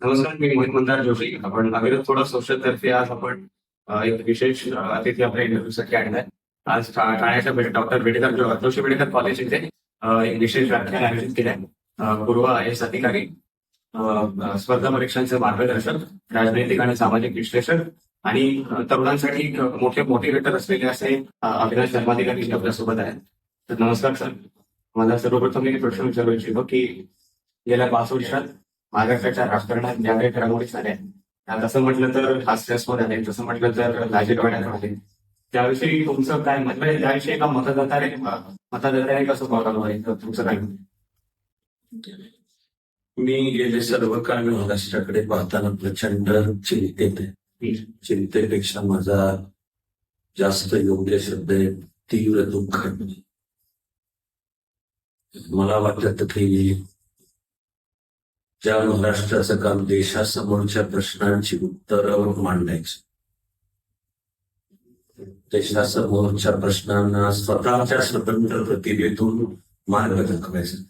नमस्कार मी मोहित मंदार जोशी. आपण अविरत थोडा सोशल तर्फे आज आपण एक विशेष अतिथी आपल्या इंटरव्ह्यूसाठी आणलाय आज ठाण्याच्या डॉक्टर बेडेकर जोशी बेडेकर कॉलेज इथे एक विशेष व्याख्यान आयोजित केले पूर्व आय एस अधिकारी स्पर्धा परीक्षांचे मार्गदर्शक राजनैतिक आणि सामाजिक विश्लेषक आणि तरुणांसाठी एक मोठे मोटिवेटर असलेले असे अविनाश धर्माधिकारी आपल्यासोबत आहेत. तर नमस्कार सर. मला सर्वप्रथम मी प्रश्न विचारू इच्छितो की गेल्या पाच वर्षात महाराष्ट्राच्या राजकारणात ज्या काही घडामोडी झाल्या. असं म्हटलं तर हास्यास्पद आहे तसं म्हटलं तर लाजीरवाण्यात आहे. त्याविषयी तुमचं काय मत म्हणजे त्याविषयी एका मतदाताने मतदाताने कसं बघावं आहे तर तुमचं काय? मी गेले सर्व काळ महाराष्ट्राकडे पाहताना प्रचंड चिंतेत आहे. चिंतेपेक्षा माझा जास्त योग्य शब्द आहे तीव्र दुःख. मला वाटत की ज्या महाराष्ट्राचं काम देशासमोरच्या प्रश्नांची उत्तरं मांडायची. देशासमोरच्या प्रश्नांना स्वतःच्या स्वतंत्र प्रतिभेतून मार्ग दाखवायचा.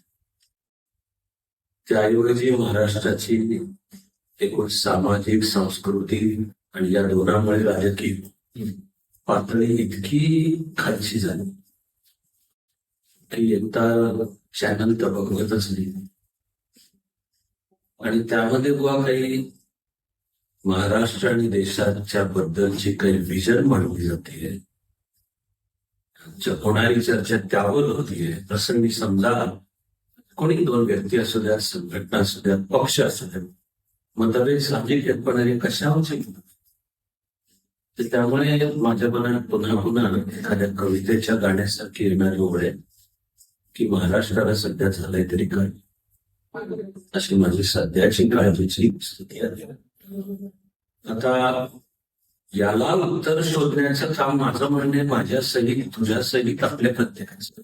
त्याऐवजी महाराष्ट्राची एकूण सामाजिक सांस्कृतिक आणि या दोनामुळे राजकीय पातळी इतकी खालची झाली. की एकदा चॅनल तर बघवतच नाही. आणि त्यामध्ये बुवा काही महाराष्ट्र आणि देशाच्या बद्दलची काही विजन मांडली जाते होणारी चर्चा त्यावर होतीये प्रसंगी समजा कोणी दोन व्यक्ती असू द्या संघटना असू द्या पक्ष असू द्या मतभेद साहजिक आहेत पण हे कशावर त्यामुळे माझ्या मनात पुन्हा पुन्हा एखाद्या कवितेच्या गाण्यासारखी येणारी ओळ आहे की महाराष्ट्राला सध्या झालंय तरी काय? अशी माझी सध्याची काळजीची स्थिती आहे. आता याला उत्तर शोधण्याचं काम माझं म्हणणे माझ्या सहित तुझ्या सहित आपल्या प्रत्येकाचं.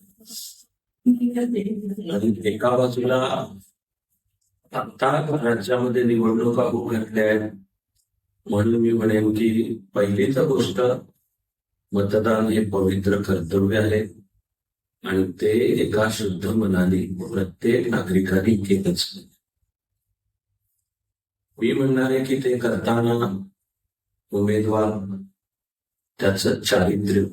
आणि एका बाजूला आता राज्यामध्ये निवडणुका होऊ घातल्या आहेत. म्हणून मी म्हणेन की पहिलीच गोष्ट मतदान हे पवित्र कर्तव्य आहे. आणि ते एका शुद्ध मनाने प्रत्येक नागरिकाने केलंच. मी म्हणणार आहे की ते करताना उमेदवार त्याच चारित्र्य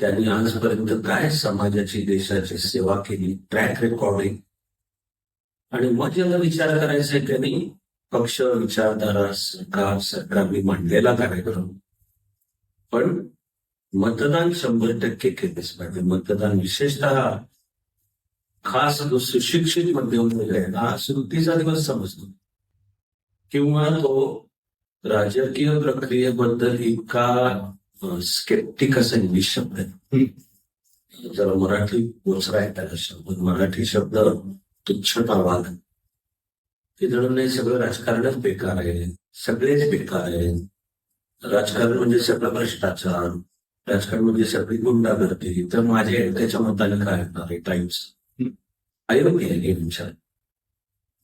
त्यांनी आजपर्यंत काय समाजाची देशाची सेवा केली ट्रॅक रेकॉर्डिंग आणि मग ज्याला विचार करायचा आहे त्यांनी पक्ष विचारधारा सरकार सरकारने मांडलेला कार्यक्रम. पण मतदान शंभर टक्के केलेच पाहिजे. मतदान विशेषतः खास जो सुशिक्षित आहे हा सुट्टीचा दिवस समजतो. किंवा तो राजकीय प्रक्रियेबद्दल इतका स्केप्टिक असा इंग्लिश शब्द आहे. जरा मराठी पोचरा त्याला शब्द. मराठी शब्द तुच्छतावाद ते जणून सगळं राजकारणच बेकार आहे. सगळेच बेकार आहे राजकारण म्हणजे सगळं भ्रष्टाचार. राजकारण म्हणजे गुंडा करते. तर माझे त्याच्या मताने काय असणार आहे टाइम्स अयोग्य आहे विचार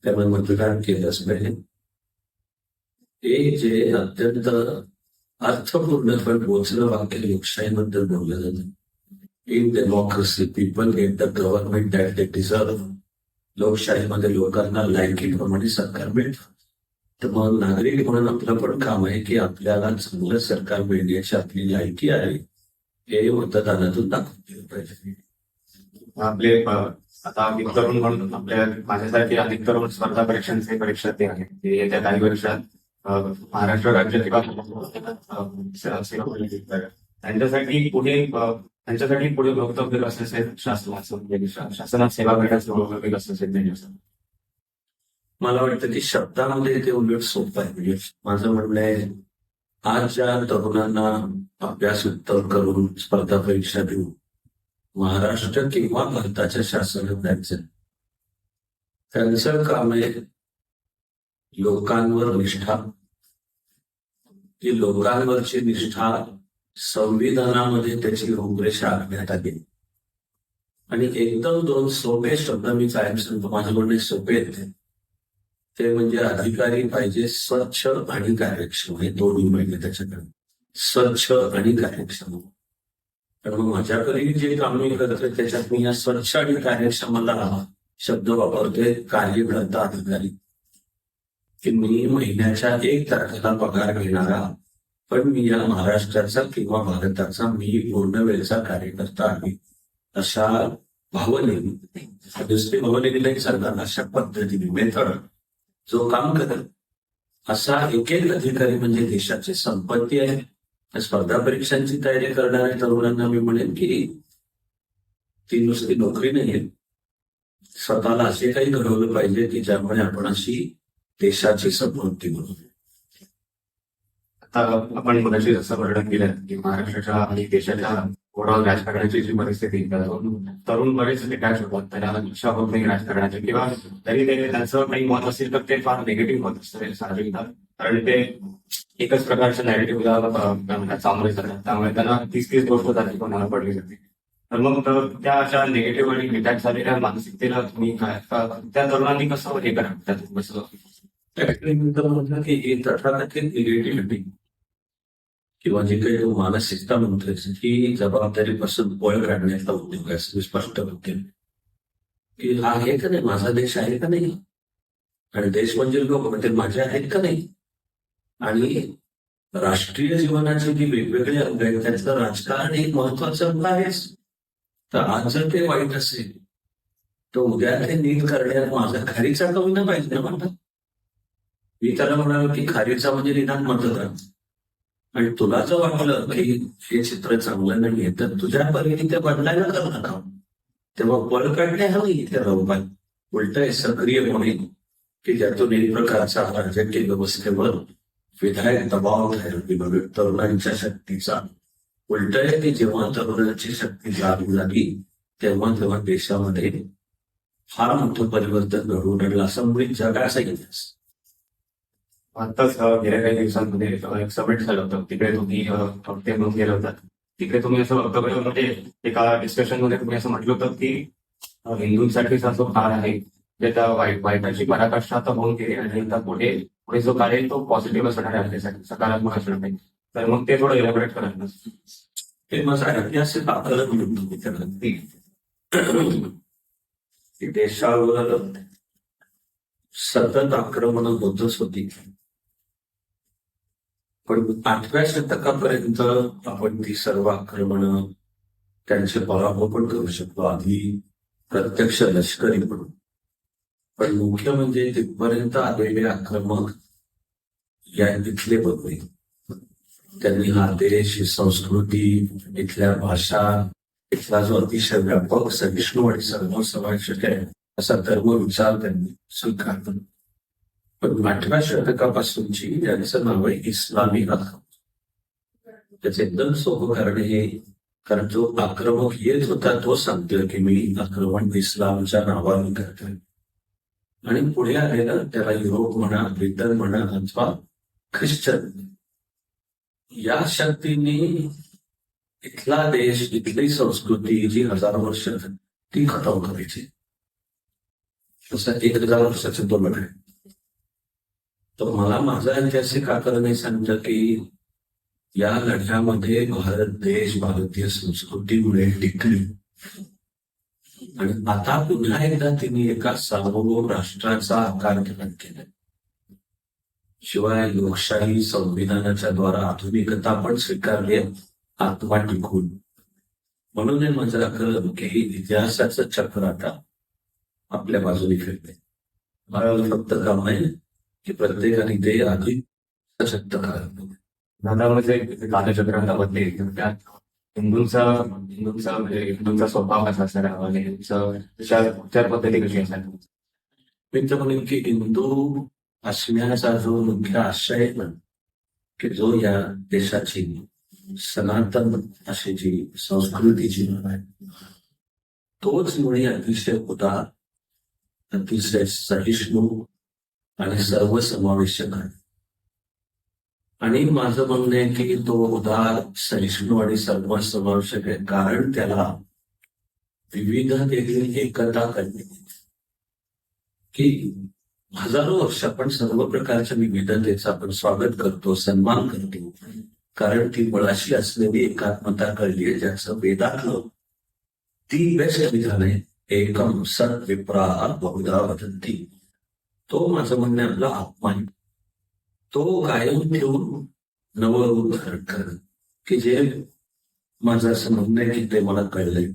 त्यामुळे मतदान केलंच पाहिजे. ते जे अत्यंत अर्थपूर्णपणे पोचलं वाक्य लोकशाहीबद्दल बोललं जातं. In democracy people get the government that they deserve लोकशाहीमध्ये लोकांना लायकीप्रमाणे सरकार मिळतं. तर मग नागरिक म्हणून आपलं पण काम आहे की आपल्याला चांगलं सरकार मिळण्याची आपली लायकी आहे. हे मतदानातून दाखवून दिलं पाहिजे आपले आता अनेक तरुण म्हणून आपल्या माझ्यासाठी अनेक तरुण स्पर्धा परीक्षांचे परीक्षार्थी आहेत. ते येत्या काही वर्षात महाराष्ट्र राज्य. त्यांच्यासाठी पुढे त्यांच्यासाठी पुढे भवितव्य कसं असेल? शासनाचं शासनात सेवा करण्याचं भवितव्य कसं असेल? त्यांच्यासाठी मला वाटतं की शब्दामध्ये ते उलट सोपं आहे. म्हणजे माझं म्हणणं आहे आज ज्या तरुणांना अभ्यास उत्तर करून स्पर्धा परीक्षा देऊ. महाराष्ट्र किंवा भारताच्या शासनात जायचं. त्यांचं काम आहे लोकांवर निष्ठा. ती लोकांवरची निष्ठा संविधानामध्ये त्याची रूपरेषा आखण्यात आली. आणि एकदम दोन सोपे शब्द मी कायम सांगतो माझं म्हणणे सोपे आहेत. ते. म्हणजे अधिकारी पाहिजे स्वच्छ आणि कार्यक्षम. हे दोन्ही पाहिजे त्याच्याकडे. स्वच्छ आणि कार्यक्षम. तर मग माझ्याकडे जे काम मी करतोय त्याच्यात मी या स्वच्छ आणि कार्यक्षमाला शब्द वापरतोय कार्यकर्ता अधिकारी. की मी महिन्याच्या एक तारखेला पगार घेणारा पण मी या महाराष्ट्राचा किंवा भारताचा मी पूर्ण वेळचा कार्यकर्ता आहे अशा भावनेने दुसरी भावनेने नाही सांगणार अशा पद्धतीने मेथड जो काम करेल असा एक एक अधिकारी म्हणजे देशाची संपत्ती आहे. स्पर्धा परीक्षांची तयारी करणाऱ्या तरुणांना मी म्हणेन की ती नुसती नोकरी नाहीये स्वतःला असे काही घडवलं पाहिजे की ज्यामुळे आपण अशी देशाची संपत्ती म्हणून आता आपण मनाशी जसं वर्णन केलं की महाराष्ट्राच्या आणि देशाच्या ओव्हरऑल राजकारणाची जी परिस्थिती तरुण बरेच डिटॅच होतात. त्याला इच्छा होत नाही राजकारणाची किंवा तरी ते त्यांचं काही मत असेल तर ते फार निगेटिव्ह मत असतं. सार्वजनिकता कारण ते एकच प्रकारच्या नॅरेटिव्हला सामोरे जातात. त्यामुळे त्यांना तीस तीस गोष्ट जाते कोणाला पडली जाते. तर मग तर त्या अशा निगेटिव्ह आणि डिटॅच झालेल्या मानसिकतेला तुम्ही काय त्या तरुणांनी कसं हे करा त्यातून कसं म्हटलं की निगेटिव्हिटी किंवा जे काही तू मानसिकता म्हणतोय ही जबाबदारीपासून पळ काढण्याचा उद्योग आहे असं मी स्पष्ट करते की हा आहे का नाही? माझा देश आहे का नाही? आणि देश म्हणजे लोक म्हणजे माझे आहेत का नाही? आणि राष्ट्रीय जीवनाची जी वेगवेगळी अंग आहेत त्याचं राजकारण एक महत्वाचं अंग आहेच. तर आज जर ते वाईट असेल तर उद्या ते नीट करण्यात माझा खारीचा कमी ना पाहिजे ना म्हणतात. मी त्याला म्हणालो की खारीचा म्हणजे निदान मतदान. आणि तुला जर वाटलं की हे चित्र चांगलं नाहीये तर तुझ्या परीने ते बदलायला करू नका. तेव्हा बळ काढणे हवी इथे रवबाई उलट आहे सक्रियपणे की ज्यातून एक प्रकारचा राजकीय व्यवस्थेवर विधायक दबाव तयार तरुणांच्या शक्तीचा. उलट की जेव्हा तरुणांची शक्ती लागू झाली तेव्हा तेव्हा देशामध्ये फार मोठं परिवर्तन घडवून आणलं असं मुळे जगाचा इतिहास आताच गेल्या काही दिवसांमध्ये एक सबमिट झालं होतं तिकडे तुम्ही हप्ते म्हणून गेलं होतात. तिकडे तुम्ही असं म्हणजे एका डिस्कशनमध्ये तुम्ही असं म्हटलं होतं की हिंदूंसाठीचा जो काळ आहे जे त्या वाईट वाईटाची पराकाष्ठा आता होऊन गेली आणि आता पुढे पुढे जो काळ आहे तो पॉझिटिव्ह असणार आहे आपल्यासाठी सकारात्मक असणार नाही. तर मग ते थोडं इलॅबोरेट करा ना. ते मग ऐतिहासिक आकलन म्हणून देशावर सतत आक्रमण होतच होती पण आठव्या शतकापर्यंत आपण ती सर्व आक्रमण त्यांचे पराभव पण करू शकतो आधी प्रत्यक्ष लष्करी पण. पण मुख्य म्हणजे तिथपर्यंत आलेले आक्रमक या तिथले बदले. त्यांनी हा देश ही संस्कृती इथल्या भाषा इथला जो अतिशय व्यापक सहिष्णू आणि सर्व सर्वसमावेशक आहे असा धर्म विचार त्यांनी स्वीकारला. पण आठव्या शतकापासूनची त्यांचं नाव आहे इस्लामी आक्रमण त्याचे एकदम सोपं कारण हे कारण जो आक्रमक येत होता तो सांगतोय की मी आक्रमण इस्लामच्या नावाने करतोय. आणि पुढे आलेलं त्याला युरोप म्हणा ब्रिटन म्हणा अथवा ख्रिश्चन. या शक्तीने इथला देश इथली संस्कृती जी हजार वर्ष ती खतम करायची. तसं एक हजार वर्षाचं दोन आहे. तर मला माझा ऐतिहासिक नाही सांगतं? की या लढ्यामध्ये भारत देश भारतीय संस्कृतीमुळे टिकली. आणि आता पुन्हा एकदा तिने एका सार्वभौम राष्ट्राचा आकार ग्रहण केला. शिवाय लोकशाही संविधानाच्या द्वारा आधुनिकता पण स्वीकारली आत्मा टिकून. म्हणून हे माझं आकलन की इतिहासाचं चक्र आता आपल्या बाजूने फिरते. मला फक्त काम आहे की प्रत्येकाने ते आधी सशक्त म्हणजे कालचक्रांतामध्ये त्यात हिंदूंचा हिंदूंचा म्हणजे हिंदूंचा स्वभाव कसा असायला हवा? आणि हिंदूंचा विचार विचार पद्धती कशी असायला मी तर म्हणेन की हिंदू असण्याचा जो मुख्य आशय आहे ना की जो या देशाची सनातन अशी जी संस्कृतीची आहे तोच मुळे अतिशय उदार अतिशय सहिष्णू आणि सर्वसमावेशक आहे. आणि माझं म्हणणं आहे की तो उदार सहिष्णू आणि सर्वसमावेशक आहे. कारण त्याला विविधतेतील एकता करणे की हजारो वर्ष आपण सर्व प्रकारच्या विविधतेचं आपण स्वागत करतो सन्मान करतो. कारण ती मुळाशी असलेली एकात्मता कळली आहे. ज्याचं वेदातलं ती बेस्ट विधान आहे. एकम सत विप्रा बहुधा वदंती तो माझं म्हणणं आहे आपला अपमान तो कायम ठेवून नवं रूप धारण करणं की जे माझं असं म्हणणं आहे की ते मला कळलंय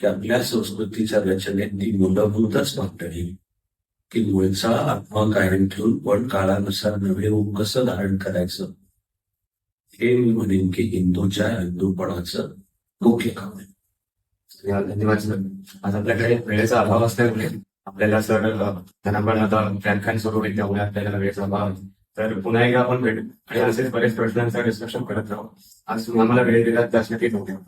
की आपल्या संस्कृतीच्या रचनेत ती मूलभूतच पातळी की मुळचा आत्मा कायम ठेवून पण काळानुसार नवे रूप कसं धारण करायचं हे मी म्हणेन की हिंदूच्या हिंदूपणाचं मुख्य काम आहे. धन्यवाद सर. आज आपल्याकडे वेळेचा अभाव असल्यामुळे आपल्याला सर अ, त्यांना पण आता व्याख्यान सुरू होईल त्यामुळे आपल्याला वेळ अभाव तर पुन्हा एकदा आपण भेटू आणि असेच बरेच प्रश्नांचा डिस्कशन करत राहू. आज आम्हाला वेळ दिला त्यासाठी धन्यवाद.